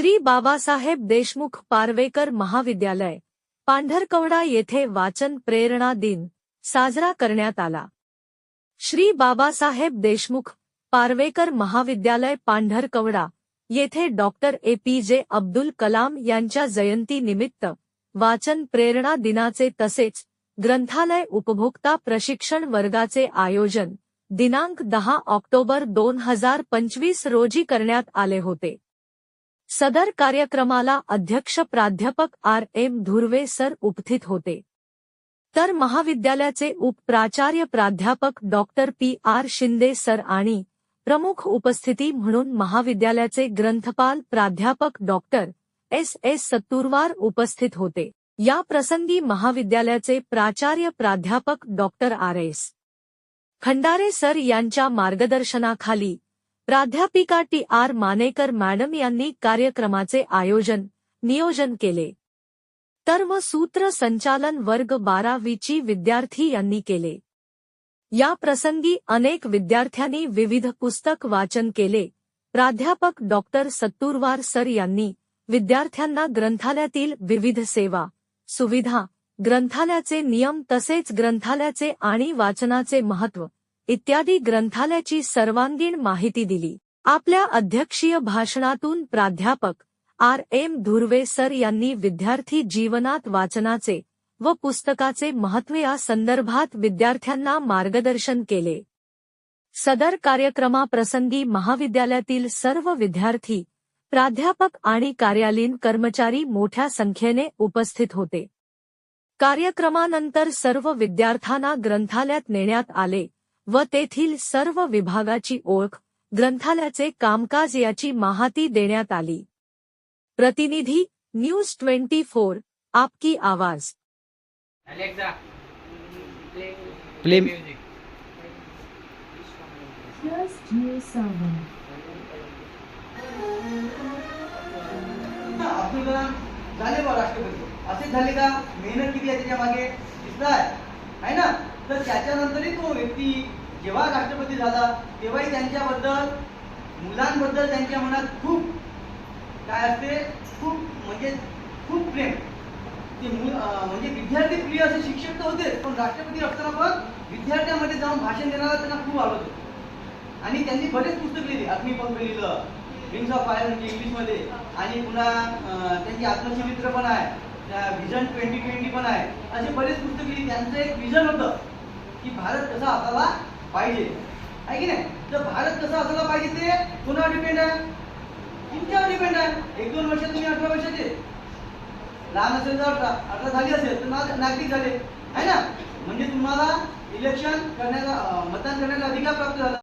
श्री बाबासाहेब देशमुख पारवेकर महाविद्यालय पांढरकवडा येथे वाचन प्रेरणा दिन साजरा करण्यात आला. श्री बाबासाहेब देशमुख पारवेकर महाविद्यालय पांढरकवडा येथे डॉक्टर ए. पी. जे. अब्दुल कलाम यांच्या जयंतीनिमित्त वाचन प्रेरणा दिनाचे तसेच ग्रंथालय उपभोक्ता प्रशिक्षण वर्गाचे आयोजन दिनांक दहा ऑक्टोबर दोन हजार पंचवीस रोजी करण्यात आले होते. सदर कार्यक्रमाला अध्यक्ष प्राध्यापक आर. एम. धुर्वे सर उपस्थित होते. तर महाविद्यालयाचे उपप्राचार्य प्राध्यापक doctor P. R. Shinde sir आणि प्रमुख उपस्थिती म्हणून महाविद्यालयाचे ग्रंथपाल प्राध्यापक डॉक्टर एस. एस. सत्तूरवार उपस्थित होते. या प्रसंगी महाविद्यालयाचे प्राचार्य प्राध्यापक doctor R. S. Khandare sir यांच्या मार्गदर्शनाखाली प्राध्यापिका टी आर मानेकर मॅडम यांनी कार्यक्रमाचे आयोजन नियोजन केले. तर व सूत्र संचालन वर्ग बारावीची विद्यार्थी यांनी केले. या प्रसंगी अनेक विद्यार्थ्यांनी विविध पुस्तक वाचन केले. प्राध्यापक डॉक्टर सत्तूरवार सर यांनी विद्यार्थ्यांना ग्रंथालयातील विविध सेवा सुविधा ग्रंथालयाचे नियम तसेच ग्रंथालयाचे आणि वाचनाचे महत्त्व इत्यादी ग्रंथालयाची सर्वांगीण माहिती दिली. आपल्या अध्यक्षीय भाषणातून प्राध्यापक आर. एम. धुर्वे सर यांनी विद्यार्थी जीवनात वाचनाचे व पुस्तकाचे महत्त्व या संदर्भात विद्यार्थ्यांना मार्गदर्शन केले. सदर कार्यक्रमाप्रसंगी महाविद्यालयातील सर्व विद्यार्थी प्राध्यापक आणि कार्यालयीन कर्मचारी मोठ्या संख्येने उपस्थित होते. कार्यक्रमानंतर सर्व विद्यार्थ्यांना ग्रंथालयात नेण्यात आले. व तेथील सर्व विभागाची ओळख ग्रंथालयाचे कामकाज याची माहिती देण्यात आली. प्रतिनिधी न्यूज ट्वेंटी फोर आपकी आवाज. अब्दुल कलाम झाले बा राष्ट्रपती. असेच झाले का? मेहनत किती आहे त्याच्यामागे दिसताय आहे ना? तर त्याच्यानंतरही तो व्यक्ती जेव्हा राष्ट्रपती झाला तेव्हाही त्यांच्याबद्दल मुलांबद्दल त्यांच्या मनात खूप काय असते खूप म्हणजे खूप प्रेम. ते म्हणजे विद्यार्थी प्रिय असे शिक्षक तर होते पण राष्ट्रपती असताना पण विद्यार्थ्यांमध्ये जाऊन भाषण देणारा त्यांना खूप आवडतो आणि त्यांनी बरेच पुस्तक लिहिले. अग्निपंख लिहिलं विंग्स ऑफ फायर म्हणजे इंग्लिशमध्ये आणि पुन्हा त्यांची आत्मचरित्र पण आहे व्हिजन ट्वेंटी ट्वेंटी पण आहे. असे बरेच पुस्तक लिहिली. त्यांचं एक विजन होतं. की भारत कसा असायला पाहिजे? आहे की नाही? तर भारत कसा असायला पाहिजे ते कोणावर डिपेंड आहे. तुमच्यावर डिपेंड आहे? एक दोन वर्ष तुम्ही अठरा वर्षाचे. लहान असेल तर अठरा. अठरा झाली असेल तर ना- नागरिक झाले. आहे ना? म्हणजे तुम्हाला इलेक्शन करण्याचा मतदान करण्याचा अधिकार प्राप्त झाला.